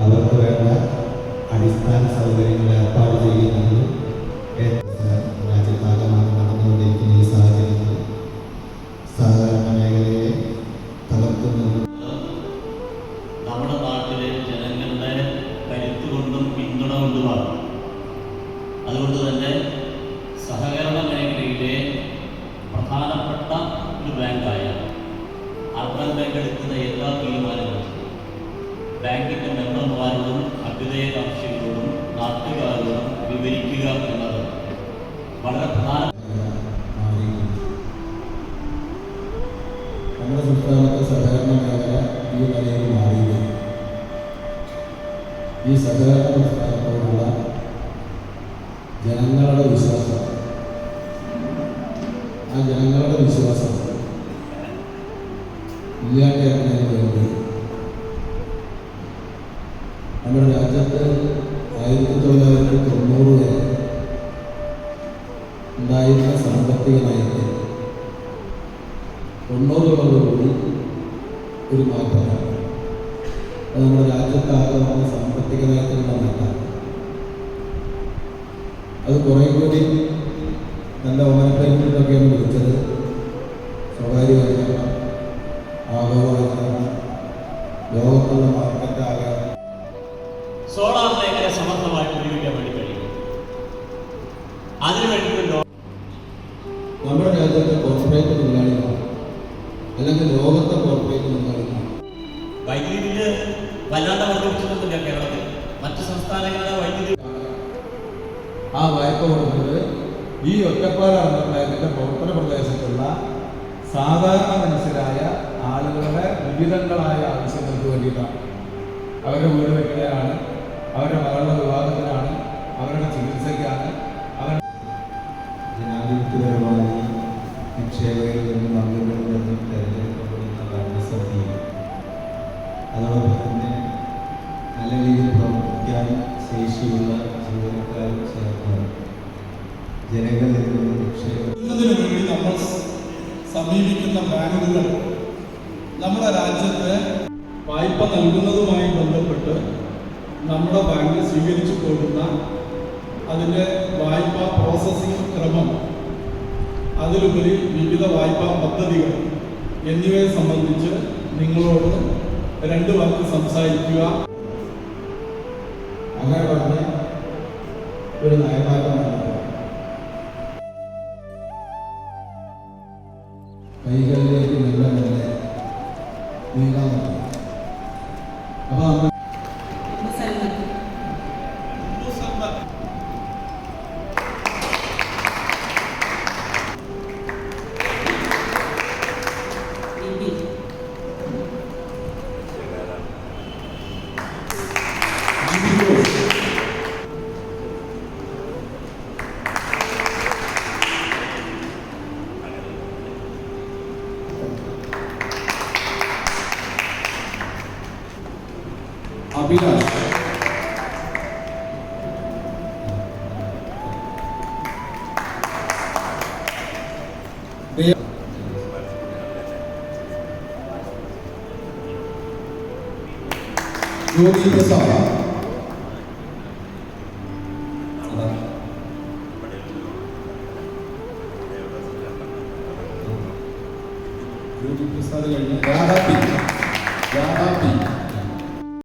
അവർക്ക് വേണ്ട അടിസ്ഥാന സൗകര്യങ്ങൾ ഏർപ്പാട് ചെയ്യുന്നത് രാജ്യഭാഗമാണ് നടന്നുകൊണ്ടിരിക്കുന്ന ഈ സാഹചര്യത്തിൽ സഹകരണ മേഖലയെ നമ്മുടെ നാട്ടിലെ ജനങ്ങളുടെ കരുത്ത് കൊണ്ടും പിന്തുണ കൊണ്ടുമാണ്. അതുകൊണ്ട് തന്നെ സഹകരണ മേഖലയിലെ പ്രധാനപ്പെട്ട ഒരു ബാങ്കായ അർബൻ ബാങ്ക് എടുക്കുന്ന എല്ലാ തീരുമാനങ്ങളും ബാങ്കിന്റെ മെമ്പർമാരോടും അഭ്യുദയകാംക്ഷികളോടും നാട്ടുകാരോടും വിവരിക്കുക എന്നത് വളരെ പ്രധാന നമ്മുടെ സംസ്ഥാനത്തെ ഈ നിലയിൽ മാറിയത് ഈ സഹകരണ പ്രസ്ഥാനത്തോടുള്ള ജനങ്ങളുടെ വിശ്വാസം. ആ ജനങ്ങളുടെ വിശ്വാസം ഇല്ലാണ്ടാക്കുന്നതിന് വേണ്ടി നമ്മുടെ രാജ്യത്ത് ആയിരത്തി തൊള്ളായിരത്തി തൊണ്ണൂറ് വരെ ഉണ്ടായിരുന്ന സാമ്പത്തിക നയത്തിൽ തൊണ്ണൂറുകളോടുകൂടി ഒരു മാറ്റമാണ്. അത് നമ്മുടെ രാജ്യത്താകെ വന്ന സാമ്പത്തിക നയത്തിലുള്ള മാറ്റമാണ് അത് കുറേ കൂടി നല്ല ഓണപ്പേരിട്ടൊക്കെയാണ് വിളിച്ചത്. സ്വകാര്യവൽക്കരണം ആഗോളവൽക്കരണം ലോകത്തുള്ള മാർക്കറ്റാകെ നമ്മുടെ രാജ്യത്തെ കോർപ്പറേറ്റ് മുതലാളികളാണ് അല്ലെങ്കിൽ ലോകത്തെ കോർപ്പറേറ്റ് മുതലാളികളാണ് വൈദ്യുതിയിൽ വല്ലാതെ വർദ്ധിപ്പിച്ചിട്ടില്ല കേരളത്തിൽ. മറ്റ് സംസ്ഥാനങ്ങളിലെ വൈദ്യുതി ആ വായ്പ കൊടുക്കുന്നത് ഈ ഒറ്റപ്പാല ബാങ്കിന്റെ പ്രവർത്തന പ്രദേശത്തുള്ള സാധാരണ മനുഷ്യരായ ആളുകളുടെ വിവിധങ്ങളായ ആവശ്യങ്ങൾക്ക് വേണ്ടിയിട്ടാണ്. അവരുടെ വീട് വെക്കുന്നതിനാണ് അവരുടെ മകളുടെ വിവാഹത്തിനാണ് അവരുടെ ചികിത്സയ്ക്കാണ് നിക്ഷേപകരിൽ നിന്നും അംഗങ്ങളിൽ നിന്നും തെരഞ്ഞെടുക്കപ്പെടുന്ന ഭരണസമിതി അതോടൊപ്പം തന്നെ നല്ല രീതിയിൽ പ്രവർത്തിക്കാൻ ശേഷിയുള്ള ജീവനക്കാർ ചേർന്ന് ജനങ്ങളിൽ നിന്നും വേണ്ടി നമ്മൾ സമീപിക്കുന്ന ബാങ്കുകൾ നമ്മുടെ രാജ്യത്ത് വായ്പ നൽകുന്നതുമായി ബന്ധപ്പെട്ട് നമ്മുടെ ബാങ്ക് സ്വീകരിച്ചു പോകുന്ന അതിന്റെ വായ്പ പ്രോസസ്സിംഗ് ക്രമം അതിലുപരി വിവിധ വായ്പാ പദ്ധതികൾ എന്നിവയെ സംബന്ധിച്ച് നിങ്ങളോട് രണ്ട് വാക്ക് സംസാരിക്കുക. അങ്ങനെ പറഞ്ഞ ഒരു നയമാറ്റമാണ് കൈകളിലേക്ക് മെല്ലെ മെല്ലെ നീങ്ങാൻ പറ്റും അഭിലാഷ് ജ്യോതി പ്രസാദ് ജ്യോതി പ്രസാദ് കഴിഞ്ഞ് രാധാ